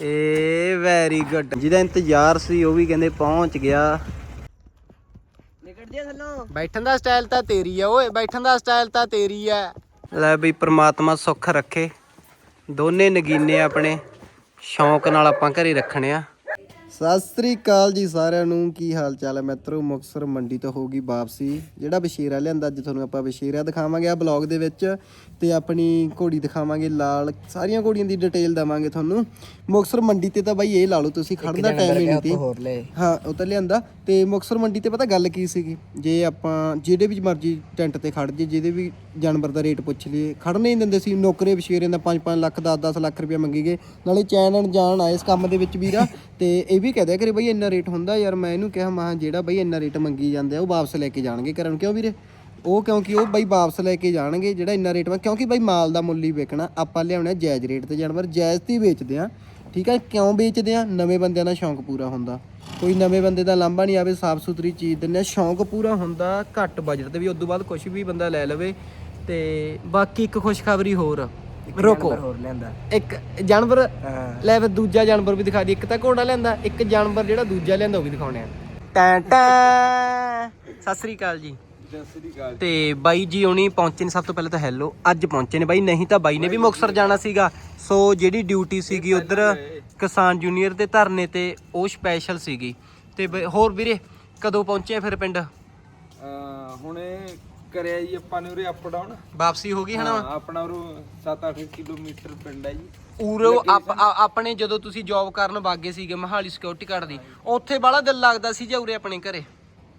ਏ very good ਜਿਹਦਾ ਇੰਤਜ਼ਾਰ ਸੀ ਉਹ ਵੀ ਕਹਿੰਦੇ ਪਹੁੰਚ ਗਿਆ। ਨਿਕਲ ਜਿਆ ਥੱਲੋਂ। ਬੈਠਣ ਦਾ ਸਟਾਈਲ ਤਾਂ ਤੇਰੀ ਆ ਓਏ ਬੈਠਣ ਦਾ ਸਟਾਈਲ ਤਾਂ ਤੇਰੀ ਆ। ਲੈ ਬਈ ਪ੍ਰਮਾਤਮਾ ਸੁੱਖ ਰੱਖੇ। ਦੋਨੇ ਨਗੀਨੇ ਆਪਣੇ ਸ਼ੌਂਕ ਨਾਲ ਆਪਾਂ ਘਰੇ ਰੱਖਣੇ ਆ। ਸਤਿ ਸ੍ਰੀ ਅਕਾਲ ਜੀ ਸਾਰਿਆਂ ਨੂੰ। ਕੀ ਹਾਲ ਚਾਲ ਹੈ ਮਿੱਤਰੋ? ਮੁਕਸਰ ਮੰਡੀ ਤੋਂ ਹੋਗੀ ਵਾਪਸੀ। ਜਿਹੜਾ ਬਸ਼ੀਰਾ ਲਿਆਂਦਾ ਅੱਜ ਤੁਹਾਨੂੰ ਆਪਾਂ ਬਸ਼ੀਰਾ ਦਿਖਾਵਾਂਗੇ ਆ ਬਲੌਗ ਦੇ ਵਿੱਚ ਤੇ ਆਪਣੀ ਘੋੜੀ ਦਿਖਾਵਾਂਗੇ ਲਾਲ। ਸਾਰੀਆਂ ਘੋੜੀਆਂ ਦੀ ਡਿਟੇਲ ਦਵਾਂਗੇ ਤੁਹਾਨੂੰ। ਮੁਕਸਰ ਮੰਡੀ ਤੇ ਤਾਂ ਬਾਈ ਇਹ ਲਾ ਲਓ ਤੁਸੀਂ ਖੜਨ ਦਾ ਟਾਈਮ ਹੀ ਨਹੀਂ ਤੇ ਹਾਂ ਉਹ ਤਾਂ ਲਿਆਂਦਾ। ਤੇ ਮੁਕਸਰ ਮੰਡੀ ਤੇ ਪਤਾ ਗੱਲ ਕੀ ਸੀਗੀ? ਜੇ ਆਪਾਂ ਜਿਹੜੇ ਵੀ ਮਰਜ਼ੀ ਟੈਂਟ ਤੇ ਖੜ ਜੇ ਜਿਹਦੇ ਵੀ ਜਾਨਵਰ ਦਾ ਰੇਟ ਪੁੱਛ ਲਈਏ ਖੜਨ ਨਹੀਂ ਦਿੰਦੇ ਸੀ। ਨੌਕਰੇ ਵਿਸ਼ੇਰੇ ਦਾ 5-5 ਲੱਖ 10-10 ਲੱਖ ਰੁਪਏ ਮੰਗੀ ਗਏ। ਨਾਲੇ ਚੈਨ ਅਣਜਾਣ ਆਏ ਇਸ ਕੰਮ ਦੇ ਵਿੱਚ ਵੀਰਾ। ਤੇ ਇਹ ਵੀ ਕਹਦੇ ਕਰੇ ਬਈ ਇੰਨਾ ਰੇਟ ਹੁੰਦਾ ਯਾਰ, ਮੈਂ ਇਹਨੂੰ ਕਿਹਾ, ਮਾ ਜਿਹੜਾ ਬਈ ਇੰਨਾ ਰੇਟ ਮੰਗੀ ਜਾਂਦੇ ਆ, ਉਹ ਵਾਪਸ ਲੈ ਕੇ ਜਾਣਗੇ ਕਰਨ। ਕਿਉਂ ਵੀਰੇ? ਉਹ ਕਿਉਂਕਿ ਉਹ ਬਈ ਵਾਪਸ ਲੈ ਕੇ ਜਾਣਗੇ ਜਿਹੜਾ ਇੰਨਾ ਰੇਟ ਵਾ ਕਿਉਂਕਿ ਬਈ ਮਾਲ ਦਾ ਮੁੱਲ ਹੀ ਵੇਚਣਾ ਆਪਾਂ ਲਿਆਉਣਾ ਜਾਇਜ਼ ਰੇਟ ਤੇ ਜਾਨਵਰ, ਜਾਇਜ਼ ਤੇ ਵੇਚਦੇ ਆ। ਠੀਕ ਹੈ ਕਿਉਂ ਵੇਚਦੇ ਆ? ਨਵੇਂ ਬੰਦਿਆਂ ਦਾ ਸ਼ੌਂਕ ਪੂਰਾ ਹੁੰਦਾ। ਕੋਈ ਨਵੇਂ ਬੰਦੇ ਦਾ ਲਾਂਭਾ ਨਹੀਂ ਆਵੇ ਸਾਫ਼ ਸੁਥਰੀ ਚੀਜ਼ ਦਿੰਦੇ ਆ, ਸ਼ੌਂਕ ਪੂਰਾ ਹੁੰਦਾ, ਘੱਟ ਬਜਟ ਤੇ ਵੀ, ਉਦੋਂ ਬਾਅਦ ਕੁਝ ਵੀ ਬੰਦਾ ਲੈ ਲਵੇ ਤੇ ਬਾਕੀ ਇੱਕ ਖੁਸ਼ਖਬਰੀ ਹੋਰ ਰੋਕੋ। ਹੋਰ ਲੈਂਦਾ ਇੱਕ ਜਾਨਵਰ? ਲੈ ਫਿਰ ਦੂਜਾ ਜਾਨਵਰ ਵੀ ਦਿਖਾ ਦੀ। ਇੱਕ ਤਾਂ ਘੋੜਾ ਲੈਂਦਾ ਇੱਕ ਜਾਨਵਰ ਜਿਹੜਾ ਦੂਜਾ ਲੈਂਦਾ ਉਹ ਵੀ ਦਿਖਾਉਣੇ ਆ। ਟੈਂ ਟੈਂ। ਸਤਿ ਸ੍ਰੀ ਅਕਾਲ ਜੀ। ਤੇ ਬਾਈ ਜੀ ਹੁਣੀ ਪਹੁੰਚੇ ਨੇ ਸਭ ਤੋਂ ਪਹਿਲਾਂ ਤਾਂ ਹੈਲੋ ਅੱਜ ਪਹੁੰਚੇ ਨੇ ਬਾਈ। ਨਹੀਂ ਤਾਂ ਬਾਈ ਨੇ ਵੀ ਮੁਕਸਰ ਜਾਣਾ ਸੀਗਾ। ਸੋ ਜਿਹੜੀ ਡਿਊਟੀ ਸੀਗੀ ਉਧਰ ਕਿਸਾਨ ਜੂਨੀਅਰ ਦੇ ਧਰਨੇ ਤੇ ਉਹ ਸਪੈਸ਼ਲ ਸੀਗੀ। ਤੇ ਹੋਰ ਵੀਰੇ ਕਦੋਂ ਪਹੁੰਚੇ ਫਿਰ ਪਿੰਡ? ਹੁਣੇ ਕਰਿਆ ਜੀ ਆਪਾਂ ਨੇ ਉਰੇ ਅਪ ਡਾਊਨ ਵਾਪਸੀ ਹੋ ਗਈ ਹਨਾ ਆਪਣਾ ਉਰੋਂ 7-8 ਕਿਲੋਮੀਟਰ ਪਿੰਡ ਹੈ ਜੀ। ਉਰੋ ਆਪਣੇ ਜਦੋਂ ਤੁਸੀਂ ਜੌਬ ਕਰਨ ਵਾਗੇ ਸੀਗੇ ਮਹਾਲੀ ਸਿਕਿਉਰਿਟੀ ਗਾਰਡ ਦੀ ਉੱਥੇ ਬੜਾ ਦਿਲ ਲੱਗਦਾ ਸੀ ਜਾਂ ਉਰੇ ਆਪਣੇ ਘਰੇ।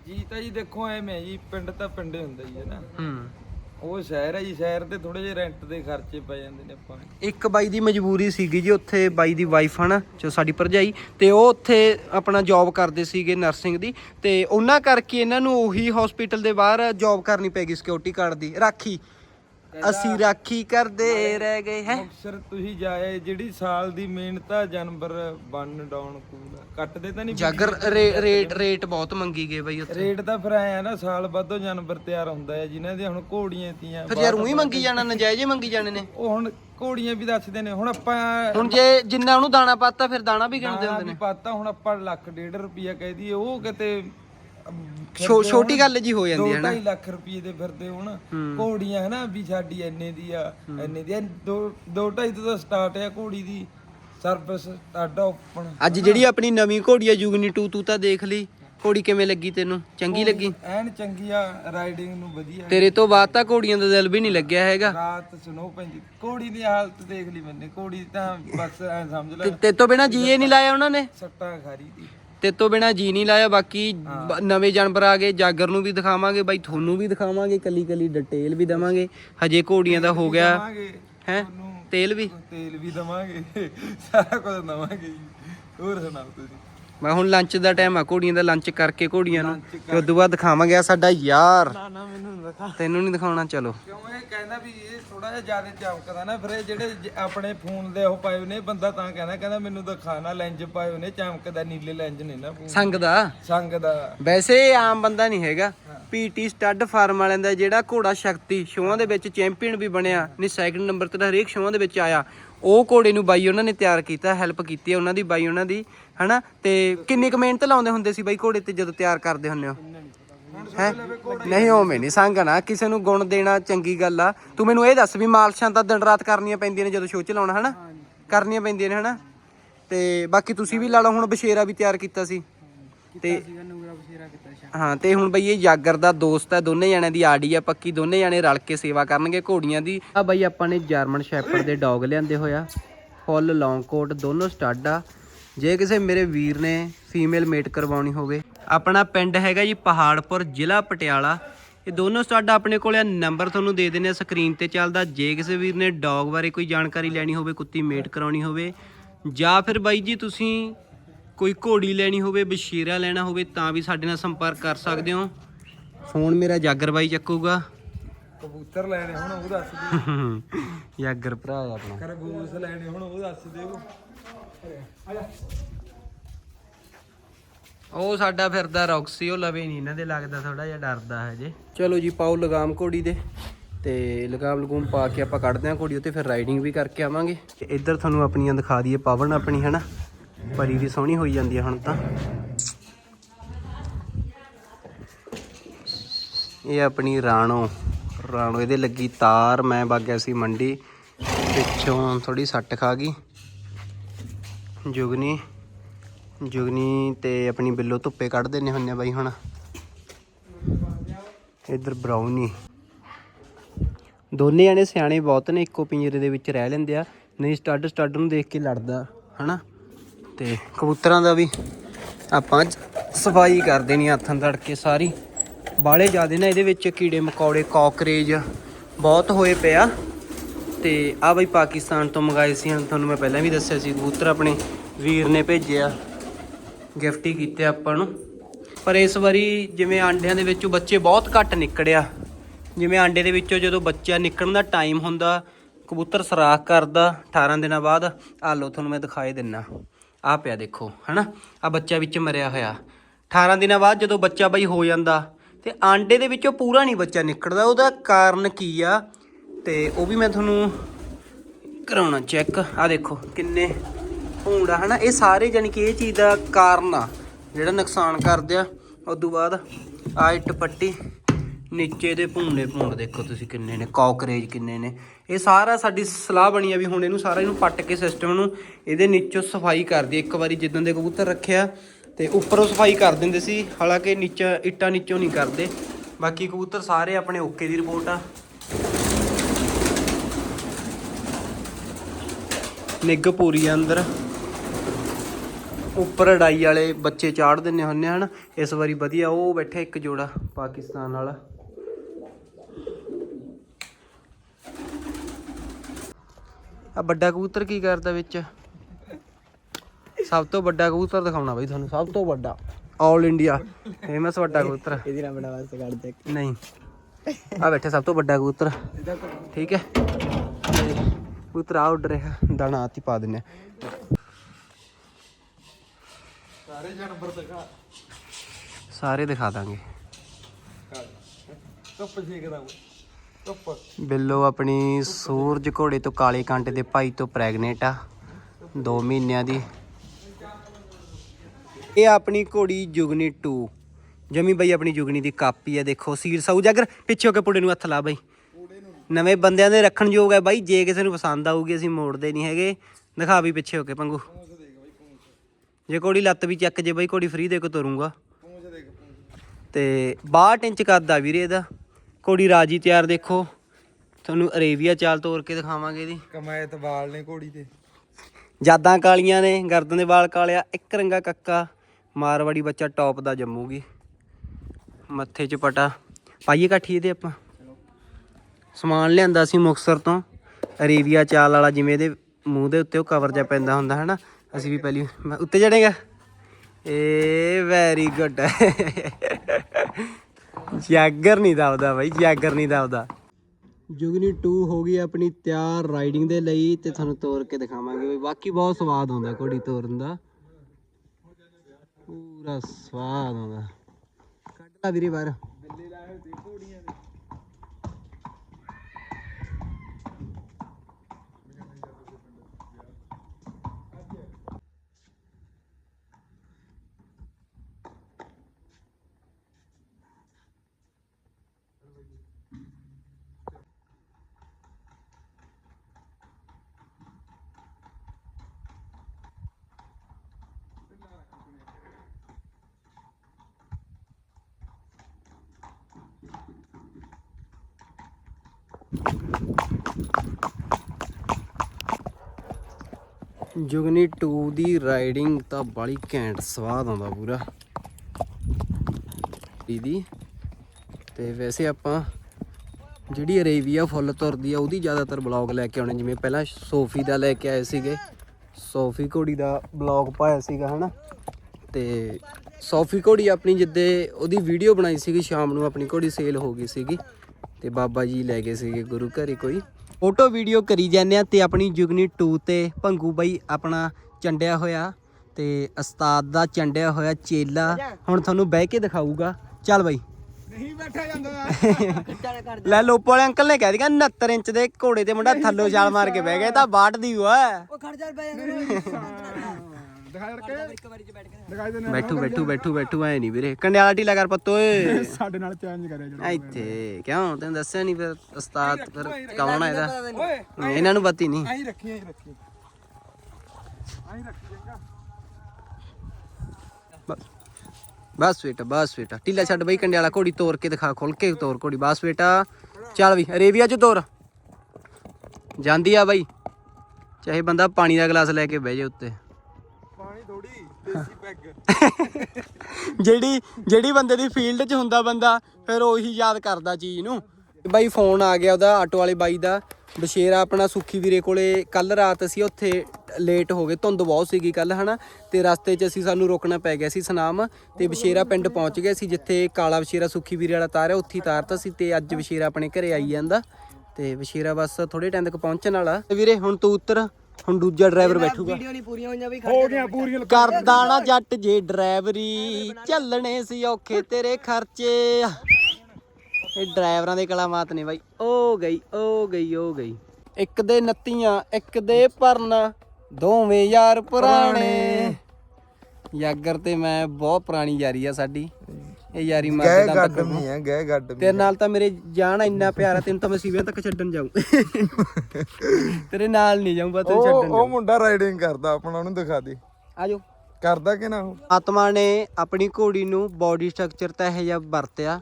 ਜੀ ਤਾਂ ਜੀ ਦੇਖੋ ਐਵੇਂ ਜੀ ਪਿੰਡ ਤਾਂ ਪਿੰਡੇ ਹੁੰਦਾ ਜੀ ਹੈ ਨਾ। ਹੂੰ। ਉਹ ਸ਼ਹਿਰ ਹੈ ਜੀ, ਸ਼ਹਿਰ ਤੇ ਥੋੜੇ ਜਿਹੇ ਰੈਂਟ ਦੇ ਖਰਚੇ ਪੈ ਜਾਂਦੇ ਨੇ ਆਪਾਂ ਨੂੰ। ਇੱਕ ਬਾਈ ਦੀ ਮਜਬੂਰੀ ਸੀਗੀ ਜੀ, ਉੱਥੇ ਬਾਈ ਦੀ ਵਾਈਫ ਹਨਾ ਜੋ ਸਾਡੀ ਭਰਜਾਈ, ਤੇ ਉਹ ਉੱਥੇ ਆਪਣਾ ਜੌਬ ਕਰਦੇ ਸੀਗੇ ਨਰਸਿੰਗ ਦੀ, ਤੇ ਉਹਨਾਂ ਕਰਕੇ ਇਹਨਾਂ ਨੂੰ ਉਹੀ ਹਸਪੀਟਲ ਦੇ ਬਾਹਰ ਜੌਬ ਕਰਨੀ ਪੈ ਗਈ ਸਿਕਿਉਰਿਟੀ ਗਾਰਡ ਦੀ ਰਾਖੀ ਅਸੀਂ ਰਾਖੀ ਕਰਦੇ ਰਹਿ ਗਏ ਹੈ? ਮੁਕਤਸਰ ਤੁਸੀਂ ਜਾਏ ਜਿਹੜੀ ਸਾਲ ਦੀ ਮਿਹਨਤ ਆ ਜਾਨਵਰ ਬਨ ਡਾਊਨ ਕੂਲ ਕੱਟਦੇ ਤਾਂ ਨਹੀਂ ਜਾਗਰ ਰੇ- ਰੇਟ ਰੇਟ ਬਹੁਤ ਮੰਗੀ ਗਏ ਬਾਈ ਉੱਥੇ। ਰੇਟ ਤਾਂ ਫਿਰ ਆਇਆ ਨਾ ਸਾਲ ਬਾਅਦੋਂ ਜਾਨਵਰ ਤਿਆਰ ਹੁੰਦਾ ਹੈ ਜਿਨ੍ਹਾਂ ਦੇ ਹੁਣ ਘੋੜੀਆਂ ਤੀਆਂ ਫਿਰ ਯਾਰ ਉਹੀ ਮੰਗੀ ਜਾਣਾ ਨਜਾਇਜ਼ ਹੀ ਮੰਗੀ ਜਾਣੇ ਨੇ। ਉਹ ਹੁਣ ਘੋੜੀਆਂ ਵੀ ਦੱਸਦੇ ਨੇ ਹੁਣ ਆਪਾਂ ਹੁਣ ਜੇ ਜਿੰਨਾ ਉਹਨੂੰ ਦਾਣਾ ਪਾਤਾ ਫਿਰ ਦਾਣਾ ਵੀ ਗਿਣਦੇ ਹੁੰਦੇ ਵੀ ਨੇ ਪਤਾ ਹੁਣ ਆਪਾਂ ਲੱਖ ਡੇਢ ਰੁਪਿਆ ਕਹਿ ਦਈਏ ਉਹ ਕਿਤੇ ਛੋ- ਛੋਟੀ ਗੱਲ ਜੀ ਹੋ ਜਾਂਦੀ ਹੈ ਨਾ ਢਾਈ ਲੱਖ ਰੁਪਏ ਦੇ ਫਿਰਦੇ ਹੁਣ ਘੋੜੀਆਂ ਹਨਾ ਵੀ ਸਾਡੀ ਇੰਨੇ ਦੀ ਆ ਇੰਨੇ ਦੀ ਆ। ਦੋ ਦੋ ਢਾਈ ਤੋਂ ਤਾਂ ਸਟਾਰਟ ਆ ਘੋੜੀ ਦੀ ਸਰਵਿਸ ਸਾਡਾ ਓਪਨ ਅੱਜ ਜਿਹੜੀ ਆਪਣੀ ਨਵੀਂ ਘੋੜੀ ਆ ਜੁਗਨੀ 2 ਤੂੰ ਤਾਂ ਦੇਖ ਲਈ। ਘੋੜੀ ਕਿਵੇਂ ਲੱਗੀ ਤੈਨੂੰ? ਚੰਗੀ ਲੱਗੀ? ਐਨ ਚੰਗੀ ਆ ਰਾਈਡਿੰਗ ਨੂੰ ਵਧੀਆ। ਤੇਰੇ ਤੋਂ ਬਾਅਦ ਤਾਂ ਘੋੜੀਆਂ ਦਾ ਦਿਲ ਵੀ ਨਹੀਂ ਲੱਗਿਆ ਹੈਗਾ। ਰਾਤ ਸੁਨੋ ਪੈਂਦੀ ਘੋੜੀ ਦੀ ਹਾਲਤ ਦੇਖ ਲਈ ਮੈਨੇ। ਘੋੜੀ ਤਾਂ ਬਸ ਐ ਸਮਝ ਲੈ। ਤੇ ਤੇ ਤੋਂ ਬਿਨਾ ਜੀਏ ਨਹੀਂ ਲਾਇਆ ਉਹਨਾਂ ਨੇ? ਸੱਟਾਂ ਖਾਰੀ ਦੀ। ਤੇ ਤੋਂ ਬਿਨਾ ਜੀ ਨਹੀਂ ਲਾਇਆ ਬਾਕੀ ਬ- ਨਵੇਂ ਜਾਨਵਰ ਆ ਗਏ ਜਾਗਰ ਨੂੰ ਵੀ ਦਿਖਾਵਾਂਗੇ ਬਾਈ ਤੁਹਾਨੂੰ ਵੀ ਦਿਖਾਵਾਂਗੇ ਕੱਲੀ ਕੱਲੀ ਡਿਟੇਲ ਵੀ ਦਵਾਂਗੇ। ਹਜੇ ਘੋੜੀਆਂ ਦਾ ਹੋ ਗਿਆ। ਦਵਾਂਗੇ। ਹੈ? ਤੇਲ ਵੀ? ਤੇਲ ਵੀ ਦਵਾਂਗੇ। ਸਾਰਾ ਕੁਝ ਦਵਾਂਗੇ ਹੋਰ ਸੁਣਾਓ ਤੁਸੀਂ? ਮੈਂ ਹੁਣ ਲੰਚ ਦਾ ਟਾਈਮ ਆ ਘੋੜੀਆਂ ਦਾ ਲੰਚ ਕਰਕੇ ਘੋੜੀਆਂ ਨੂੰ ਤੇ ਉਦੋਂ ਬਾਅਦ ਦਿਖਾਵਾਂਗੇ ਆ ਸਾਡਾ ਯਾਰ। ਨਾ ਨਾ ਮੈਨੂੰ ਦਿਖਾ। ਤੈਨੂੰ ਨਹੀਂ ਦਿਖਾਉਣਾ ਚਲੋ। ਕਿਉਂ ਇਹ ਕਹਿੰਦਾ ਵੀ ਇਹ ਥੋੜਾ ਜਿਹਾ ਜ਼ਿਆਦਾ ਚਮਕਦਾ ਨਾ ਫਿਰ ਇਹ ਜਿਹੜੇ ਜ- ਆਪਣੇ ਫੋਨ ਦੇ ਉਹ ਪਾਏ ਹੋਏ ਨੇ ਬੰਦਾ ਤਾਂ ਕਹਿੰਦਾ ਕਹਿੰਦਾ ਮੈਨੂੰ ਦਿਖਾਣਾ ਲੈਂਜ ਪਾਏ ਹੋਏ ਨੇ ਚਮਕਦਾ ਨੀਲੇ ਲੈਂਜ ਨੇ ਨਾ ਫੋਨ ਸੰਗ ਦਾ ਸੰਗ ਦਾ ਵੈਸੇ ਇਹ ਆਮ ਬੰਦਾ ਨਹੀਂ ਹੈਗਾ। ਪੀਟੀ ਸਟੱਡ ਫਾਰਮ ਵਾਲਿਆਂ ਦਾ ਜਿਹੜਾ ਘੋੜਾ ਸ਼ਕਤੀ ਸ਼ੋਆਂ ਦੇ ਵਿੱਚ ਚੈਂਪੀਅਨ ਵੀ ਬਣਿਆ ਨਹੀਂ ਸੈਕਿੰਡ ਨੰਬਰ ਤੇ ਤਾਂ ਹਰੇਕ ਸ਼ੋਆਂ ਦੇ ਵਿੱਚ ਆਇਆ। ਉਹ ਘੋੜੇ ਨੂੰ ਬਾਈ ਉਹਨਾਂ ਨੇ ਤਿਆਰ ਕੀਤਾ ਹੈਲਪ ਕੀਤੀ ਹੈ ਉਹਨਾਂ ਦੀ ਬਾਈ ਉਹਨਾਂ ਦੀ ਹਨਾ? ਤੇ ਕਿੰਨੀ ਕੁ ਮਿਹਨਤ ਲਾਉਂਦੇ ਹੁੰਦੇ ਸੀ ਬਾਈ ਘੋੜੇ ਤੇ ਜਦੋਂ ਤਿਆਰ ਕਰਦੇ ਹੁੰਦੇ ਹੋ? ਹੈ? ਨਹੀਂ ਉਵੇਂ ਨਹੀਂ ਸੰਗ ਨਾ ਕਿਸੇ ਨੂੰ ਗੁਣ ਦੇਣਾ ਚੰਗੀ ਗੱਲ ਆ। ਤੂੰ ਮੈਨੂੰ ਇਹ ਦੱਸ ਵੀ ਮਾਲਸ਼ਾਂ ਤਾਂ ਦਿਨ ਰਾਤ ਕਰਨੀਆਂ ਪੈਂਦੀਆਂ ਨੇ ਜਦੋਂ ਸ਼ੋਅ ਚਲਾਉਣਾ ਹਨਾ? ਕਰਨੀਆਂ ਪੈਂਦੀਆਂ ਨੇ ਹਨਾ? ਤੇ ਬਾਕੀ ਤੁਸੀਂ ਵੀ ਲਾ ਲਓ ਹੁਣ ਬਸ਼ੇਰਾ ਵੀ ਤਿਆਰ ਕੀਤਾ ਸੀ। ਤੇ ਹਾਂ, ਤੇ ਹੁਣ ਬਈ ਇਹ ਜਾਗਰ ਦਾ ਦੋਸਤ ਹੈ, ਦੋਨੇ ਜਣਿਆਂ ਦੀ ਆੜੀ ਆ, ਪੱਕੀ ਦੋਨੇ ਜਣੇ ਰਲ ਕੇ ਸੇਵਾ ਕਰਨਗੇ ਘੋੜੀਆਂ ਦੀ। ਆ ਬਈ ਆਪਾਂ ਨੇ ਜਰਮਨ ਸ਼ੈਫਰਡ ਦੇ ਡੌਗ ਲਿਆਂਦੇ ਹੋਇਆ ਫੁੱਲ, ਲੌਂਗ ਕੋਟ, ਦੋਨੋਂ ਸਟੱਡ। ਆ ਜੇ ਕਿਸੇ ਮੇਰੇ ਵੀਰ ਨੇ ਫੀਮੇਲ ਮੇਟ ਕਰਵਾਉਣੀ ਹੋਵੇ। ਆਪਣਾ ਪਿੰਡ ਹੈਗਾ ਜੀ ਪਹਾੜਪੁਰ, ਜ਼ਿਲ੍ਹਾ ਪਟਿਆਲਾ। ਇਹ ਦੋਨੋਂ ਸਟੱਡ ਆਪਣੇ ਕੋਲ ਆ, ਨੰਬਰ ਤੁਹਾਨੂੰ ਦੇ ਦਿੰਦੇ ਆ, ਸਕਰੀਨ ਤੇ ਚੱਲਦਾ। ਜੇ ਕਿਸੇ ਵੀਰ ਨੇ ਡੌਗ ਬਾਰੇ ਕੋਈ ਜਾਣਕਾਰੀ ਲੈਣੀ ਹੋਵੇ, ਕੁੱਤੀ ਮੇਟ ਕਰਾਉਣੀ ਹੋਵੇ, ਜਾਂ ਫਿਰ ਬਾਈ ਜੀ ਤੁਸੀਂ ਕੋਈ ਘੋੜੀ ਲੈਣੀ ਹੋਵੇ ਬਸ਼ੀਰਾ ਲੈਣਾ ਹੋਵੇ ਤਾਂ ਵੀ ਸਾਡੇ ਨਾਲ ਸੰਪਰਕ ਕਰ ਸਕਦੇ ਹੋ। ਫੋਨ ਮੇਰਾ ਜਾਗਰ ਬਾਈ ਚੱਕੂਗਾ। ਕਬੂਤਰ ਲੈਣੇ ਹੁਣ ਉਹ ਦੱਸ ਦਿਓ ਜਾਗਰ ਭਰਾ ਹੈ ਆਪਣਾ। ਖਰਗੋਸ਼ ਲੈਣੇ ਹੁਣ ਉਹ ਦੱਸ ਦਿਓ ਉਹ ਸਾਡਾ ਫਿਰਦਾ ਰੌਕਸੀ ਉਹ ਲਵੇ ਨਹੀਂ ਇਹਨਾਂ ਦੇ ਲੱਗਦਾ ਥੋੜਾ ਜਿਹਾ ਡਰਦਾ ਹੈ ਜੇ ਚਲੋ ਜੀ ਪਾਓ ਲਗਾਮ ਘੋੜੀ ਦੇ ਤੇ ਲਗਾਮ ਲਗੂਮ ਪਾ ਕੇ ਆਪਾਂ ਕੱਢਦੇ ਆਂ ਘੋੜੀ ਉੱਤੇ ਫਿਰ ਰਾਈਡਿੰਗ ਵੀ ਕਰਕੇ ਆਵਾਂਗੇ। ਤੇ ਇੱਧਰ ਤੁਹਾਨੂੰ ਆਪਣੀਆਂ ਦਿਖਾ ਦਈਏ ਪਵਨ ਆਪਣੀ ਹਨਾ? ਪਰੀ ਵੀ ਸੋਹਣੀ ਹੋਈ ਜਾਂਦੀ ਹੈ ਹੁਣ ਤਾਂ। ਇਹ ਆਪਣੀ ਰਾਣੋ। ਰਾਣੋ ਇਹਦੇ ਲੱਗੀ ਤਾਰ, ਮੈਂ ਵਗਿਆ ਸੀ ਮੰਡੀ। ਪਿੱਛੋਂ ਥੋੜੀ ਸੱਟ ਖਾ ਗਈ। ਜੁਗਨੀ ਜੁਗਨੀ ਤੇ ਆਪਣੀ ਬਿੱਲੋ ਧੁੱਪੇ ਕੱਢ ਦਿੰਨੇ ਹੁੰਨੇ ਬਾਈ ਹੁਣ। ਇੱਧਰ ਬਰਾਊਨੀ। ਦੋਨੇ ਜਾਣੇ ਸਿਆਣੇ ਬਹੁਤ ਨੇ, ਇੱਕੋ ਪਿੰਜਰੇ ਦੇ ਵਿੱਚ ਰਹਿ ਲੈਂਦੇ ਆ। ਨਹੀਂ, ਸਟੱਡ ਸਟੱਡ ਨੂੰ ਦੇਖ ਕੇ ਲੜਦਾ, ਹਨਾ? ਤੇ ਕਬੂਤਰਾਂ ਦਾ ਵੀ ਆਪਾਂ ਸਫ਼ਾਈ ਕਰ ਦੇਣੀ ਹੱਥਾਂ ਤੜਕੇ ਸਾਰੀ। ਬਾਲੇ ਜ਼ਿਆਦੇ ਨਾ ਇਹਦੇ ਵਿੱਚ ਕੀੜੇ ਮਕੌੜੇ ਕਾਕਰੇਜ ਬਹੁਤ ਹੋਏ ਪਿਆ ਤੇ ਆ ਬਈ ਪਾਕਿਸਤਾਨ ਤੋਂ ਮੰਗਾਏ ਸੀ ਤੁਹਾਨੂੰ ਮੈਂ ਪਹਿਲਾਂ ਵੀ ਦੱਸਿਆ ਸੀ, ਕਬੂਤਰ ਆਪਣੇ ਵੀਰ ਨੇ ਭੇਜਿਆ। ਗਿਫਟ ਹੀ ਕੀਤੇ ਆਪਾਂ ਨੂੰ। ਪਰ ਇਸ ਵਾਰੀ ਜਿਵੇਂ ਆਂਡਿਆਂ ਦੇ ਵਿੱਚੋਂ ਬੱਚੇ ਬਹੁਤ ਘੱਟ ਨਿਕੜਿਆ। ਜਿਵੇਂ ਆਂਡੇ ਦੇ ਵਿੱਚੋਂ ਜਦੋਂ ਬੱਚਾ ਨਿਕਲਣ ਦਾ ਟਾਈਮ ਹੁੰਦਾ, ਕਬੂਤਰ ਸਰਾਖ ਕਰਦਾ 18 ਦਿਨਾਂ ਬਾਅਦ। ਆ ਲਓ, ਤੁਹਾਨੂੰ ਮੈਂ ਦਿਖਾਈ ਦਿੰਨਾ। ਆ ਪਿਆ ਦੇਖੋ, ਹਨਾ? ਆ ਬੱਚਾ ਵਿੱਚ ਮਰਿਆ ਹੋਇਆ। 18 ਦਿਨਾਂ ਬਾਅਦ ਜਦੋਂ ਬੱਚਾ ਬਈ ਹੋ ਜਾਂਦਾ, ਤੇ ਆਂਡੇ ਦੇ ਵਿੱਚੋਂ ਪੂਰਾ ਨਹੀਂ ਬੱਚਾ ਨਿਕਲਦਾ। ਉਹਦਾ ਕਾਰਨ ਕੀ ਆ? ਤੇ ਉਹ ਵੀ ਮੈਂ ਤੁਹਾਨੂੰ ਕਰਾਉਣਾ ਚੈੱਕ ਆ ਦੇਖੋ, ਕਿੰਨੇ ਭੂੰਡਾ ਹਨਾ? ਇਹ ਸਾਰੇ ਜਾਨੀ ਕਿ ਇਹ ਚੀਜ਼ ਦਾ ਕਾਰਨ ਆ, ਜਿਹੜਾ ਨੁਕਸਾਨ ਕਰਦੇ ਆ ਉਦੋਂ ਬਾਅਦ ਆ ਇੱਟ ਪੱਟੀ। ਨੀਚੇ ਦੇ ਭੂੰਡੇ ਭੂੰਡ ਦੇਖੋ ਤੁਸੀਂ ਕਿੰਨੇ ਨੇ ਕਾਕਰੇਜ ਕਿੰਨੇ ਨੇ। ਇਹ ਸਾਰਾ ਸਾਡੀ ਸਲਾਹ ਬਣੀ ਆ ਵੀ ਹੁਣ ਇਹਨੂੰ ਸਾਰਾ ਇਹਨੂੰ ਪੱਟ ਕੇ ਸਿਸਟਮ ਨੂੰ ਇਹਦੇ ਨੀਚੋਂ ਸਫ਼ਾਈ ਕਰਦੀ ਇੱਕ ਵਾਰੀ ਜਿੱਦਾਂ ਦੇ ਕਬੂਤਰ ਰੱਖਿਆ ਤੇ ਉੱਪਰੋਂ ਸਫ਼ਾਈ ਕਰ ਦਿੰਦੇ ਸੀ, ਹਾਲਾਂਕਿ ਨੀਚਾ ਇੱਟਾਂ ਨੀਚੋਂ ਨਹੀਂ ਕਰਦੇ। ਬਾਕੀ ਕਬੂਤਰ ਸਾਰੇ ਆਪਣੇ ਓਕੇ ਦੀ ਰਿਪੋਰਟ ਆ। ਨਿੱਗ ਪੂਰੀ ਆ ਅੰਦਰ। ਉੱਪਰ ਅਡਾਈ ਵਾਲੇ ਬੱਚੇ ਚਾੜ ਦਿੰਨੇ ਹੁੰਨੇ ਹਨ। ਇਸ ਵਾਰੀ ਵਧੀਆ, ਉਹ ਬੈਠਾ ਇੱਕ ਜੋੜਾ ਪਾਕਿਸਤਾਨ ਵਾਲਾ। ਆ ਵੱਡਾ ਕਬੂਤਰ ਕੀ ਕਰਦਾ ਵਿੱਚ? ਸਭ ਤੋਂ ਵੱਡਾ ਕਬੂਤਰ ਦਿਖਾਉਣਾ ਬਈ ਤੁਹਾਨੂੰ ਸਭ ਤੋਂ ਵੱਡਾ। ਆਲ ਇੰਡੀਆ ਫੇਮਸ ਵੱਡਾ ਕਬੂਤਰ। ਇਹਦੀ ਨਾ ਬਣਾ ਵਾਸਤੇ ਕੱਢ ਦੇ। ਨਹੀਂ। ਆ ਬੈਠੇ ਸਭ ਤੋਂ ਵੱਡਾ ਕਬੂਤਰ। ਠੀਕ ਹੈ? ਕਬੂਤਰ ਆ ਉੱਡ ਰਿਹਾ। ਦਾਣਾ ਆਤੀ ਪਾ ਦਿੰਨੇ ਸਾਰੇ ਜਾਨਵਰ ਦਿਖਾ। ਸਾਰੇ ਦਿਖਾ ਦਾਂਗੇ। ਧੁੱਪ ਸੇਕਦਾ ਧੁੱਪ ਬਿੱਲੋ, ਆਪਣੀ ਸੂਰਜ ਘੋੜੇ ਤੋਂ ਕਾਲੇ ਕਾਂਟੇ ਦੇ ਭਾਈ ਤੋਂ ਪ੍ਰੈਗਨੈਂਟ ਆ 2 ਮਹੀਨਿਆਂ ਦੀ। ਇਹ ਆਪਣੀ ਘੋੜੀ ਜੁਗਨੀ 2 ਜਮੀ ਬਾਈ, ਆਪਣੀ ਜੁਗਨੀ ਦੀ ਕਾਪੀ ਆ, ਦੇਖੋ, ਸੀਰ ਸਾਊ ਜਾਗਰ, ਪਿੱਛੇ ਹੋ ਕੇ ਪੁੜੇ ਨੂੰ ਹੱਥ ਲਾ ਬਈ। ਨਵੇਂ ਬੰਦਿਆਂ ਦੇ ਰੱਖਣ ਯੋਗ ਹੈ ਬਾਈ, ਜੇ ਕਿਸੇ ਨੂੰ ਪਸੰਦ ਆਊਗੀ, ਅਸੀਂ ਮੋੜਦੇ ਨਹੀਂ ਹੈਗੇ। ਦਿਖਾ ਵੀ ਪਿੱਛੇ ਹੋ ਕੇ, ਪੰਗੂ। ਜੇ ਘੋੜੀ ਲੱਤ ਵੀ ਚੱਕ ਜੇ ਬਾਈ, ਘੋੜੀ ਫ੍ਰੀ ਦੇ ਕੇ ਤੋਰੂੰਗਾ। ਤੇ 62 ਇੰਚ ਕੱਦ ਆ ਵੀਰੇ ਇਹਦਾ। ਘੋੜੀ ਰਾਜੀ ਤਿਆਰ ਦੇਖੋ। ਤੁਹਾਨੂੰ ਅਰੇਬੀਆ ਚਾਲ ਤੋਰ ਕੇ ਦਿਖਾਵਾਂਗੇ ਇਹਦੀ। ਕਮਾਇਤ ਵਾਲ ਨੇ ਘੋੜੀ ਤੇ। ਜਾਦਾਂ ਕਾਲੀਆਂ ਨੇ ਗਰਦਨ ਦੇ ਵਾਲ ਕਾਲਿਆ ਇੱਕ ਰੰਗਾ ਕੱਕਾ ਮਾਰਵਾੜੀ ਬੱਚਾ ਟੌਪ ਦਾ ਜੰਮੂਗੀ। ਮੱਥੇ 'ਚ ਪਟਾ। ਪਾਈਏ ਕਾਠੀ ਇਹਦੇ ਆਪਾਂ? ਸਮਾਨ ਲਿਆਂਦਾ ਸੀ ਮੁਕਸਰ ਤੋਂ। ਅਰੇਬੀਆ ਚਾਲ ਵਾਲਾ ਜਿਵੇਂ ਇਹਦੇ ਮੂੰਹ ਦੇ ਉੱਤੇ ਉਹ ਕਵਰ ਜਿਹਾ ਪੈਂਦਾ ਹੁੰਦਾ ਹਨਾ? ਅਸੀਂ ਵੀ ਪਹਿਲੀ ਉੱਤੇ ਚੜੇਗਾ ਏ ਵੈਰੀ ਗੁੱਡ ਜੈਗਰ ਨਹੀਂ ਦਬਦਾ ਬਾਈ, ਜੈਗਰ ਨਹੀਂ ਦਬਦਾ। ਜੁਗਨੀ 2 ਹੋ ਗਈ ਆਪਣੀ ਤਿਆਰ ਰਾਈਡਿੰਗ ਦੇ ਲਈ ਤੇ ਤੁਹਾਨੂੰ ਤੋਰ ਕੇ ਦਿਖਾਵਾਂਗੇ ਬਈ। ਬਾਕੀ ਬਹੁਤ ਸਵਾਦ ਆਉਂਦਾ ਘੋੜੀ ਤੋਰਨ ਦਾ। ਪੂਰਾ ਸਵਾਦ ਆਉਂਦਾ। ਕੱਢ ਲਾ ਵੀਰੇ ਬਾਹਰ। ਜੁਗਨੀ 2 ਦੀ ਰਾਈਡਿੰਗ ਤਾਂ ਬੜੀ ਘੈਂਟ ਸਵਾਦ ਆਉਂਦਾ ਪੂਰਾ। ਦੀਦੀ ਤੇ ਵੈਸੇ ਆਪਾਂ ਜਿਹੜੀ ਅਰੇਬੀਆ ਫੁੱਲ ਤੁਰਦੀ ਆ, ਉਹਦੀ ਜ਼ਿਆਦਾਤਰ ਬਲੌਗ ਲੈ ਕੇ ਆਉਣੇ। ਜਿਵੇਂ ਪਹਿਲਾਂ ਸੋਫੀ ਦਾ ਲੈ ਕੇ ਆਏ ਸੀਗੇ। ਸੋਫੀ ਘੋੜੀ ਦਾ ਬਲੌਗ ਪਾਇਆ ਸੀਗਾ, ਹਨਾ? ਤੇ ਸੋਫੀ ਘੋੜੀ ਆਪਣੀ ਜਿੱਦੇ ਉਹਦੀ ਵੀਡੀਓ ਬਣਾਈ ਸੀਗੀ, ਸ਼ਾਮ ਨੂੰ ਆਪਣੀ ਘੋੜੀ ਸੇਲ ਹੋ ਗਈ ਸੀਗੀ। ਤੇ ਬਾਬਾ ਜੀ ਲੈ ਗਏ ਸੀਗੇ ਗੁਰੂ ਘਰੇ ਕੋਈ। ਫੋਟੋ ਵੀਡੀਓ ਕਰੀ ਜਾਂਦੇ ਆ ਤੇ ਆਪਣੀ ਜੁਗਨੀ 2 ਤੇ ਭੰਗੂ ਬਾਈ ਆਪਣਾ ਚੰਡਿਆ ਹੋਇਆ ਤੇ ਉਸਤਾਦ ਦਾ ਚੰਡਿਆ ਹੋਇਆ ਚੇਲਾ ਹੁਣ ਤੁਹਾਨੂੰ ਬਹਿ ਕੇ ਦਿਖਾਊਗਾ। ਚੱਲ ਬਾਈ। ਨਹੀਂ ਬੈਠਾ ਜਾਂਦਾ ਚੱਲ ਕਰ ਲੈ ਲੋਪੋ ਵਾਲੇ ਅੰਕਲ ਨੇ ਕਹਿ ਦਿਆ 69 ਇੰਚ ਦੇ ਘੋੜੇ ਤੇ ਮੁੰਡਾ ਥੱਲੋਂ ਛਾਲ ਮਾਰ ਕੇ ਬਹਿ ਗਿਆ ਤਾਂ ਬਾਟ ਦੀ ਓਏ। ਉਹ ਖੜ ਜਾ ਬੈ ਦਿਖਾ ਬੈਠ ਕੇ ਦਿਖਾਈ ਦੇ ਬੈਠੂ ਬੈਠੂ ਬੈਠੂ ਬੈਠੂ ਐ ਨਹੀਂ ਵੀਰੇ। ਕੰਡਿਆਲਾ ਢੀਲਾ ਕਰ ਪੱਤੋ ਓਏ। ਸਾਡੇ ਨਾਲ ਚੇਂਜ ਕਰਿਆ ਜਿਹੜਾ ਇੱਥੇ ਕਿਉਂ? ਤੈਨੂੰ ਦੱਸਿਆ ਨਹੀਂ ਫਿਰ ਉਸਤਾਦ ਫਿਰ ਕੌਣ ਆ ਇਹਦਾ? ਇਹਨਾਂ ਨੂੰ ਪਤੀ ਨਹੀਂ। ਆਹੀ ਰੱਖੀ ਆਹੀ ਰੱਖੀ। ਆਹੀ ਰੱਖੀ ਚੰਗਾ। ਬਸ ਬਸ ਬੇਟਾ ਬਸ ਬੇਟਾ। ਢੀਲਾ ਛੱਡ ਬਈ ਕੰਡਿਆਲਾ ਘੋੜੀ ਤੋੜ ਕੇ ਦਿਖਾ ਖੋਲ ਕੇ ਤੋੜ ਘੋੜੀ। ਬਸ ਬੇਟਾ ਚੱਲ ਵੀ ਅਰੇਬੀਆ ਚ ਤੋਰ। ਜਾਂਦੀ ਆ ਬਾਈ। ਚਾਹੇ ਬੰਦਾ ਪਾਣੀ ਦਾ ਗਲਾਸ ਲੈ ਕੇ ਬਹਿ ਜਾ ਉੱਤੇ। ਜਿਹੜੀ ਜਿਹੜੀ ਬੰਦੇ ਦੀ ਫੀਲਡ 'ਚ ਹੁੰਦਾ ਬੰਦਾ, ਫਿਰ ਉਹੀ ਯਾਦ ਕਰਦਾ ਚੀਜ਼ ਨੂੰ। ਬਾਈ ਫੋਨ ਆ ਗਿਆ ਉਹਦਾ, ਆਟੋ ਵਾਲੇ ਬਾਈ ਦਾ। ਬਸ਼ੇਰਾ ਆਪਣਾ ਸੁਖੀ ਵੀਰੇ ਕੋਲੇ ਕੱਲ ਰਾਤ ਅਸੀਂ ਉੱਥੇ ਲੇਟ ਹੋ ਗਏ, ਧੁੰਦ ਬਹੁਤ ਸੀਗੀ ਕੱਲ ਹਨਾ? ਤੇ ਰਸਤੇ 'ਚ ਅਸੀਂ ਸਾਨੂੰ ਰੋਕਣਾ ਪੈ ਗਿਆ ਸੀ ਸਨਾਮ, ਤੇ ਬਸ਼ੇਰਾ ਪਿੰਡ ਪਹੁੰਚ ਗਏ ਸੀ, ਜਿੱਥੇ ਕਾਲਾ ਬਸ਼ੇਰਾ ਸੁੱਖੀ ਵੀਰੇ ਵਾਲਾ ਤਾਰਿਆ ਉੱਥੇ ਹੀ ਤਾਰਤਾ ਸੀ, ਤੇ ਅੱਜ ਬਸ਼ੇਰਾ ਆਪਣੇ ਘਰੇ ਆਈ ਜਾਂਦਾ। ਤੇ ਬਸ਼ੇਰਾ ਬਸ ਥੋੜੇ ਟਾਈਮ ਤੱਕ ਪਹੁੰਚਣ ਵਾਲਾ। ਵੀਰੇ, ਹੁਣ ਤੂੰ ਉੱਤਰ। ਹੁਣ ਦੂਜਾ ਡਰਾਈਵਰ ਬੈਠੂਗਾ। ਵੀਡੀਓ ਨਹੀਂ ਪੂਰੀਆਂ ਹੋਈਆਂ ਵੀ ਖੜ ਹੋ ਗਿਆ ਪੂਰੀਆਂ ਕਰਦਾ ਨਾ ਜੱਟ ਜੇ ਡਰਾਈਵਰੀ। ਚੱਲਣੇ ਸੀ ਔਖੇ ਤੇਰੇ ਖਰਚੇ। ਇਹ ਡਰਾਈਵਰਾਂ ਦੇ ਕਲਾਮਾਤ ਨੇ ਬਾਈ। ਓ ਗਈ ਓ ਗਈ ਓ ਗਈ। ਇੱਕ ਦੇ ਨੱਤੀਆਂ ਇੱਕ ਦੇ ਭਰਨਾ ਦੋਵੇਂ ਯਾਰ ਪੁਰਾਣੇ। ਯਾਗਰ ਤੇ ਮੈਂ ਬਹੁਤ ਪੁਰਾਣੀ ਯਾਰੀ ਆ ਸਾਡੀ। ਇਹ ਯਾਰੀ ਮਰਦੇ ਦਮ ਤੱਕ ਨਹੀਂ ਹੈ ਗਏ ਗੱਡ ਤੇਰੇ ਨਾਲ ਤਾਂ ਮੇਰੇ ਜਾਨ ਇੰਨਾ ਪਿਆਰਾ ਤੈਨੂੰ ਤਾਂ ਮੈਂ ਸੀਵਿਆਂ ਤੱਕ ਛੱਡਣ ਜਾਊਂ। ਤੇਰੇ ਨਾਲ ਨਹੀਂ ਜਾਊਂ ਬਸ ਤੈਨੂੰ ਛੱਡਣ ਉਹ ਮੁੰਡਾ ਰਾਈਡਿੰਗ ਕਰਦਾ ਆਪਣਾ ਉਹਨੂੰ ਦਿਖਾ ਦੇ। ਆਜੋ। ਕਰਦਾ ਕਿ ਨਾ ਉਹ? ਆਤਮਾ ਨੇ ਆਪਣੀ ਘੋੜੀ ਨੂੰ ਬਾਡੀ ਸਟਰਕਚਰ ਤਾਂ ਇਹ ਜਿਹਾ ਵਰਤਿਆ।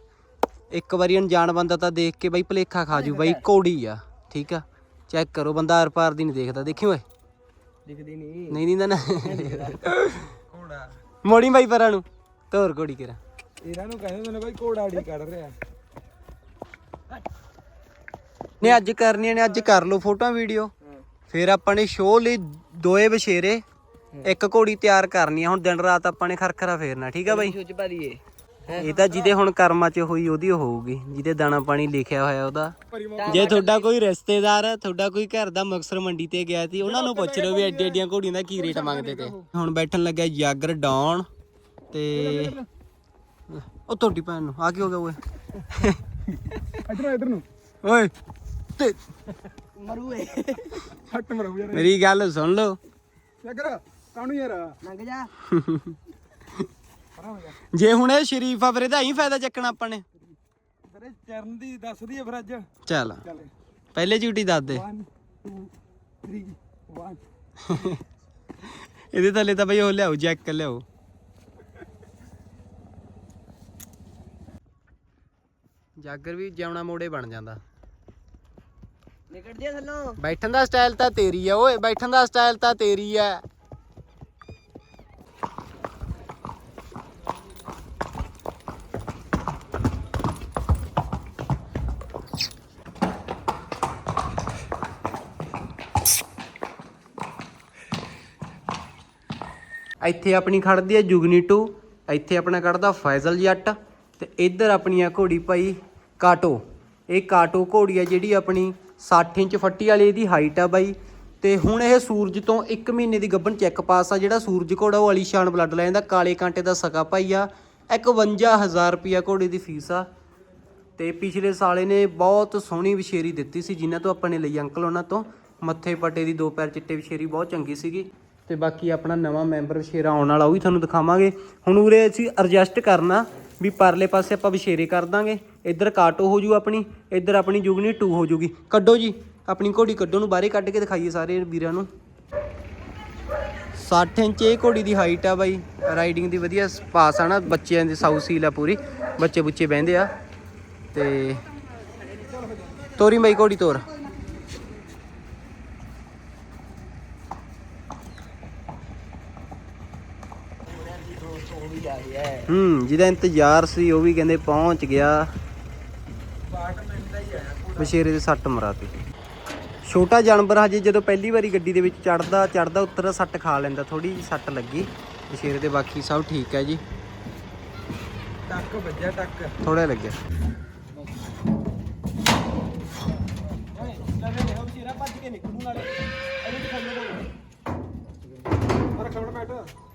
ਇੱਕ ਵਾਰੀ ਅਣਜਾਣ ਬੰਦਾ ਤਾਂ ਦੇਖ ਕੇ ਬਈ ਭਲੇਖਾ ਖਾ ਜੂ ਬਈ ਘੋੜੀ ਆ ਠੀਕ ਆ? ਚੈੱਕ ਕਰੋ ਬੰਦਾ ਆਰ ਪਾਰ ਦੀ ਨਹੀਂ ਦੇਖਦਾ। ਦੇਖੀ ਓਏ? ਦਿਖਦੀ ਨਹੀਂ। ਨਹੀਂ ਨਹੀਂ ਨਾ। ਘੋੜਾ। ਮੋੜੀ ਬਾਈ ਪਰਾਂ ਨੂੰ। ਤੋਰ ਘੋੜੀ ਕਿਰਾ ਇਹਨਾਂ ਨੂੰ ਕਹਿੰਦੇ ਨੇ ਬਾਈ ਘੋੜਾੜੀ ਕੱਢ ਰਿਹਾ। ਨੇ ਅੱਜ ਕਰਨੀਆਂ ਨੇ ਅੱਜ ਕਰ ਲਓ ਫੋਟੋਆਂ ਵੀਡੀਓ। ਫਿਰ ਆਪਾਂ ਨੇ ਸ਼ੋਅ ਲਈ ਦੋਏ ਬਸ਼ੇਰੇ ਇੱਕ ਘੋੜੀ ਤਿਆਰ ਕਰਨੀ ਆ। ਹੁਣ ਦਿਨ ਰਾਤ ਆਪਾਂ ਨੇ ਖਰਖਰਾ ਫੇਰਨਾ ਠੀਕ ਆ ਬਾਈ? ਇਹ ਤਾਂ ਜਿਹਦੇ ਹੁਣ ਕਰਮਾਂ 'ਚ ਹੋਈ ਉਹਦੀ ਹੋਊਗੀ। ਜਿਹਦੇ ਦਾਣਾ ਪਾਣੀ ਲਿਖਿਆ ਹੋਇਆ ਉਹਦਾ। ਜੇ ਤੁਹਾਡਾ ਕੋਈ ਰਿਸ਼ਤੇਦਾਰ ਹੈ ਤੁਹਾਡਾ ਕੋਈ ਘਰ ਦਾ ਮੁਕਸਰ ਮੰਡੀ ਤੇ ਗਿਆ ਸੀ ਉਹਨਾਂ ਨੂੰ ਪੁੱਛ ਲਓ ਵੀ ਐਡੀ ਐਡੀਆਂ ਘੋੜੀਆਂ ਦਾ ਕੀ ਰੇਟ ਮੰਗਦੇ ਤੇ। ਹੁਣ ਬੈਠਣ ਲੱਗਿਆ ਜਾਗਰ ਡਾਉਣ ਤੇ ਉਹ ਤੁਹਾਡੀ ਭੈਣ ਨੂੰ ਆ ਕੀ ਹੋ ਗਿਆ ਓਏ। ਇਧਰ ਇਧਰ ਨੂੰ। ਓਏ ਤੇ ਮਰੂਏ ਹੱਟ ਮਰੂ ਯਾਰ। ਮੇਰੀ ਗੱਲ ਸੁਣ ਲਓ। ਯਾਰ ਕਾਹਨੂੰ ਯਾਰ? ਲੰਘ ਜਾ। ਜੇ ਹੁਣ ਇਹ ਸ਼ਰੀਫ ਆ ਫਿਰ ਇਹਦਾ ਹੀ ਫਾਇਦਾ ਚੱਕਣਾ ਆਪਾਂ ਨੇ। ਤੇਰੇ ਚਰਨ ਦੀ ਦੱਸਦੀ ਹੈ ਫਿਰ ਅੱਜ। ਚੱਲ। ਚੱਲ। ਪਹਿਲੇ ਡਿਊਟੀ ਦੱਸ ਦੇ। 1 2 3 1 ਇਹਦੇ ਥੱਲੇ ਤਾਂ ਬਈ ਉਹ ਲਿਆਓ ਜੈਕ ਲਿਆਓ। ਜਾਗਰ ਵੀ ਜਿਉਣਾ ਮੋੜੇ ਬਣ ਜਾਂਦਾ। ਥੱਲੋਂ। ਬੈਠਣ ਦਾ ਸਟਾਈਲ ਤਾਂ ਤੇਰੀ ਆ ਓਏ ਬੈਠਣ ਦਾ ਸਟਾਈਲ ਤਾਂ ਤੇਰੀ ਆ। ਇੱਥੇ ਆਪਣੀ ਖੜਦੀ ਹੈ ਜੁਗਨੀ 2 ਇੱਥੇ ਆਪਣਾ ਕੱਢਦਾ ਫੈਜ਼ਲ ਜੱਟ ਤੇ ਇੱਧਰ ਆਪਣੀ ਆ ਘੋੜੀ ਭਾਈ ਕਾਟੋ। ਇਹ ਕਾਟੋ ਘੋੜੀ ਆ ਜਿਹੜੀ ਆਪਣੀ 60 ਇੰਚ ਫੱਟੀ ਵਾਲੀ, ਇਹਦੀ ਹਾਈਟ ਆ ਬਾਈ। ਤੇ ਹੁਣ ਇਹ ਸੂਰਜ ਤੋਂ 1 ਮਹੀਨੇ ਦੀ ਗੱਭਣ ਚੈੱਕ ਪਾਸ ਆ, ਜਿਹੜਾ ਸੂਰਜ ਘੋੜਾ, ਉਹ ਅਲੀਸ਼ਾਨ ਬਲੱਡ ਲਾਈਨ ਦਾ ਕਾਲੇ ਕਾਂਟੇ ਦਾ ਸਕਾ ਭਾਈ ਆ। 51000 ਰੁਪਿਆ ਘੋੜੇ ਦੀ ਫੀਸ ਆ। ਤੇ ਪਿਛਲੇ ਸਾਲੇ ਨੇ ਬਹੁਤ ਸੋਹਣੀ ਵਿਸ਼ੇਰੀ ਦਿੱਤੀ ਸੀ, ਜਿਨ੍ਹਾਂ ਤੋਂ ਆਪਾਂ ਨੇ ਲਈ ਅੰਕਲ ਉਹਨਾਂ ਤੋਂ। ਮੱਥੇ ਪੱਟੇ ਦੀ ਦੋ ਪੈਰ ਚਿੱਟੇ ਵਿਸ਼ੇਰੀ, ਬਹੁਤ ਚੰਗੀ ਸੀਗੀ। ਤੇ ਬਾਕੀ ਆਪਣਾ ਨਵਾਂ ਮੈਂਬਰ ਵਿਸ਼ੇਰਾ ਆਉਣ ਵਾਲਾ, ਉਹ ਵੀ ਤੁਹਾਨੂੰ ਦਿਖਾਵਾਂਗੇ। ਹੁਣ ਉਰੇ ਅਸੀਂ ਐਡਜਸਟ ਕਰਨਾ, ਵੀ ਪਰਲੇ ਪਾਸੇ ਆਪਾਂ ਵਿਸ਼ੇਰੇ ਕਰ ਦਾਂਗੇ। ਇੱਧਰ ਕਾਟੋ ਹੋ ਜੂ ਆਪਣੀ ਇੱਧਰ ਆਪਣੀ ਜੁਗਨੀ 2 ਹੋ ਜੂਗੀ। ਕੱਢੋ ਜੀ ਆਪਣੀ ਘੋੜੀ ਕੱਢੋ ਨੂੰ ਬਾਹਰੇ ਕੱਢ ਕੇ ਦਿਖਾਈਏ ਸਾਰੇ ਵੀਰਾਂ ਨੂੰ। 60 ਇੰਚ ਇਹ ਘੋੜੀ ਦੀ ਹਾਈਟ ਆ ਬਾਈ ਰਾਈਡਿੰਗ ਦੀ ਵਧੀਆ ਪਾਸ ਆ ਨਾ ਬੱਚਿਆਂ ਦੀ ਸਾਊ ਸੀਲ ਆ ਪੂਰੀ ਬੱਚੇ ਬੁੱਚੇ ਬਹਿੰਦੇ ਆ। ਤੇ ਤੋਰੀ ਬਾਈ ਘੋੜੀ ਤੋਰ। ਹੂੰ ਜਿਹਦਾ ਇੰਤਜ਼ਾਰ ਸੀ ਉਹ ਵੀ ਕਹਿੰਦੇ ਪਹੁੰਚ ਗਿਆ। ਬਸ਼ੇਰੇ ਦੇ ਸੱਟ ਮਰਾਤੀ। ਛੋਟਾ ਜਾਨਵਰ ਹਜੇ ਜਦੋਂ ਪਹਿਲੀ ਵਾਰੀ ਗੱਡੀ ਦੇ ਵਿੱਚ ਚੜਦਾ ਚੜਦਾ ਉੱਤਰ ਸੱਟ ਖਾ ਲੈਂਦਾ ਥੋੜੀ ਜਿਹੀ ਸੱਟ ਲੱਗੀ। ਬਸ਼ੇਰੇ ਦੇ ਬਾਕੀ ਸਭ ਠੀਕ ਹੈ ਜੀ। ਟੱਕ ਵੱਜਿਆ ਟੱਕ। ਥੋੜਾ ਲੱਗਿਆ।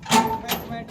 ਖਵੜ ਬੈਠ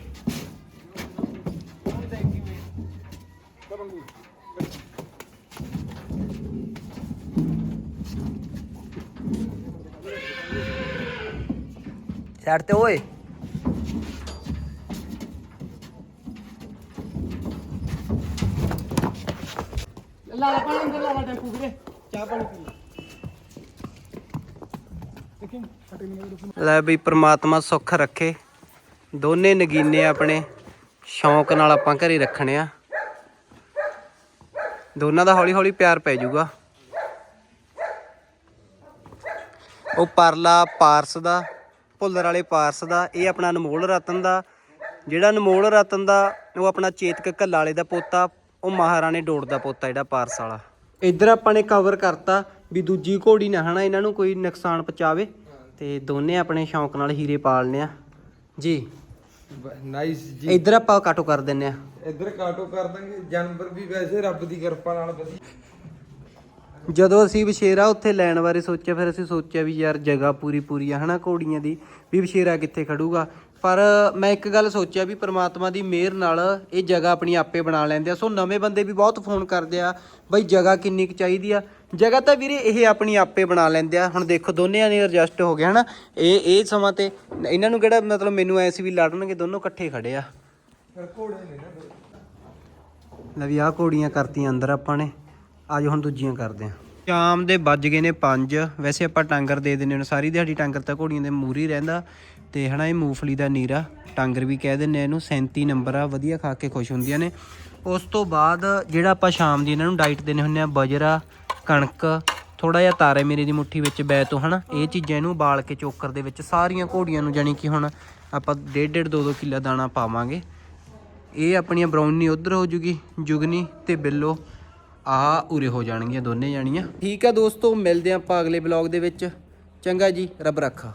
ਸਾਈਡ ਤੇ ਓਏ ਲਾ ਲਾ ਪਾਣੀ ਅੰਦਰ ਲਾ ਲਾ ਟੈਂਪੂ ਵੀਰੇ ਚਾਹ ਪਾਣੀ ਪੀ ਲੈ ਬਈ ਪ੍ਰਮਾਤਮਾ ਸੁੱਖ ਰੱਖੇ। ਦੋਨੇ ਨਗੀਨੇ ਆਪਣੇ ਸ਼ੌਂਕ ਨਾਲ ਆਪਾਂ ਘਰੇ ਰੱਖਣੇ ਆ। ਦੋਨਾਂ ਦਾ ਹੌਲੀ ਹੌਲੀ ਪਿਆਰ ਪੈ ਜਾਊਗਾ। ਉਹ ਪਰਲਾ ਪਾਰਸ ਦਾ। ਭੁੱਲਰ ਵਾਲੇ ਪਾਰਸ ਦਾ ਇਹ ਆਪਣਾ ਅਨਮੋਲ ਰਤਨ ਦਾ। ਜਿਹੜਾ ਅਨਮੋਲ ਰਤਨ ਦਾ ਉਹ ਆਪਣਾ ਚੇਤਕ ਘੱਲਾ ਵਾਲੇ ਦਾ ਪੋਤਾ ਉਹ ਮਹਾਰਾਣੇ ਡੋੜ ਦਾ ਪੋਤਾ ਜਿਹੜਾ ਪਾਰਸ ਵਾਲਾ। ਇੱਧਰ ਆਪਾਂ ਨੇ ਕਵਰ ਕਰਤਾ ਵੀ ਦੂਜੀ ਘੋੜੀ ਨਾ ਹਨਾ ਇਹਨਾਂ ਨੂੰ ਕੋਈ ਨੁਕਸਾਨ ਪਹੁੰਚਾਵੇ। ਤੇ ਦੋਨੇ ਆਪਣੇ ਸ਼ੌਂਕ ਨਾਲ ਹੀਰੇ ਪਾਲਨੇ ਆ। ਜੀ। ਨਾਈਸ ਜੀ। ਇੱਧਰ ਆਪਾਂ ਕਾਟੋ ਕਰ ਦਿੰਨੇ ਆ। ਇੱਧਰ ਕਾਟੋ ਕਰ ਦਾਂਗੇ ਜਾਨਵਰ ਵੀ ਵੈਸੇ ਰੱਬ ਦੀ ਕਿਰਪਾ ਨਾਲ ਵਧੀਆ। ਜਦੋਂ ਅਸੀਂ ਵਿਸ਼ੇਰਾ ਉੱਥੇ ਲੈਣ ਬਾਰੇ ਸੋਚਿਆ ਫਿਰ ਅਸੀਂ ਸੋਚਿਆ ਵੀ ਯਾਰ ਜਗ੍ਹਾ ਪੂਰੀ ਪੂਰੀ ਆ ਹਨਾ ਘੋੜੀਆਂ ਦੀ ਵੀ ਵਿਸ਼ੇਰਾ ਕਿੱਥੇ ਖੜੂਗਾ। ਪਰ ਮੈਂ ਇੱਕ ਗੱਲ ਸੋਚਿਆ ਵੀ ਪ੍ਰਮਾਤਮਾ ਦੀ ਮਿਹਰ ਨਾਲ ਇਹ ਜਗ੍ਹਾ ਆਪਣੀ ਆਪੇ ਬਣਾ ਲੈਂਦੇ ਆ। ਸੋ ਨਵੇਂ ਬੰਦੇ ਵੀ ਬਹੁਤ ਫੋਨ ਕਰਦੇ ਆ ਬਈ ਜਗ੍ਹਾ ਕਿੰਨੀ ਕੁ ਚਾਹੀਦੀ ਆ। ਜਗ੍ਹਾ ਤਾਂ ਵੀਰੇ ਇਹ ਆਪਣੀ ਆਪੇ ਬਣਾ ਲੈਂਦੇ ਆ। ਹੁਣ ਦੇਖੋ ਦੋਨਿਆਂ ਨੇ ਐਡਜਸਟ ਹੋ ਗਿਆ ਹਨਾ। ਇਹ ਇਹ ਸਮਾਂ ਤੇ ਇਹਨਾਂ ਨੂੰ ਕਿਹੜਾ ਮਤਲਬ ਮੈਨੂੰ ਐ ਸੀ ਵੀ ਲੜਨਗੇ ਦੋਨੋਂ ਇਕੱਠੇ ਖੜੇ ਆ। ਫਿਰ ਘੋੜੇ ਨੇ ਘੋੜੀਆਂ ਕਰਤੀਆਂ ਅੰਦਰ ਆਪਾਂ ਨੇ। ਅੱਜ ਹੁਣ ਦੂਜੀਆਂ ਕਰਦੇ ਆਂ ਸ਼ਾਮ ਦੇ ਵੱਜ ਗਏ ਨੇ 5 ਵੈਸੇ ਆਪਾਂ ਟਾਂਗਰ ਦੇ ਦਿੰਦੇ ਹਾਂ ਸਾਰੀ ਦਿਹਾੜੀ ਟਾਂਗਰ ਤਾਂ ਘੋੜੀਆਂ ਦੇ ਮੂਰੀ ਰਹਿੰਦਾ। ਤੇ ਹਨਾ, ਇਹ ਮੂੰਗਫਲੀ ਦਾ ਨੀਰਾ, ਟਾਂਗਰ ਵੀ ਕਹਿ ਦਿੰਦੇ ਆ ਇਹਨੂੰ 37 ਨੰਬਰ ਆ, ਵਧੀਆ ਖਾ ਕੇ ਖੁਸ਼ ਹੁੰਦੀਆਂ ਨੇ। ਉਸ ਤੋਂ ਬਾਅਦ ਜਿਹੜਾ ਆਪਾਂ ਸ਼ਾਮ ਦੀ ਇਹਨਾਂ ਨੂੰ ਡਾਈਟ ਦਿੰਦੇ ਹੁੰਦੇ ਆ, ਬਜਰਾ, ਕਣਕ ਥੋੜਾ ਜਿਹਾ ਤਾਰੇ ਮੇਰੇ ਦੀ ਮੁੱਠੀ ਵਿੱਚ ਬੈ ਤੋਂ ਹਨਾ, ਇਹ ਚੀਜ਼ਾਂ ਇਹਨੂੰ ਉਬਾਲ ਕੇ ਚੋਕਰ ਦੇ ਵਿੱਚ ਸਾਰੀਆਂ ਘੋੜੀਆਂ ਨੂੰ ਜਾਨੀ ਕਿ ਹੁਣ ਆਪਾਂ ਡੇਢ ਡੇਢ 2 2 ਕਿੱਲਾ ਦਾਣਾ ਪਾਵਾਂਗੇ। ਇਹ ਆਪਣੀਆਂ ਬਰਾਊਨੀ ਉਧਰ ਹੋ ਜੂਗੀ, ਜੁਗਨੀ ਤੇ ਬਿੱਲੋ। ਆ ਉਰੇ ਹੋ ਜਾਣਗੀਆਂ ਦੋਨੇ ਜਾਣੀਆਂ। ਠੀਕ ਆ ਦੋਸਤੋ, ਮਿਲਦੇ ਆਪਾਂ ਅਗਲੇ ਬਲੌਗ ਦੇ ਵਿੱਚ। ਚੰਗਾ ਜੀ, ਰੱਬ ਰੱਖਾ।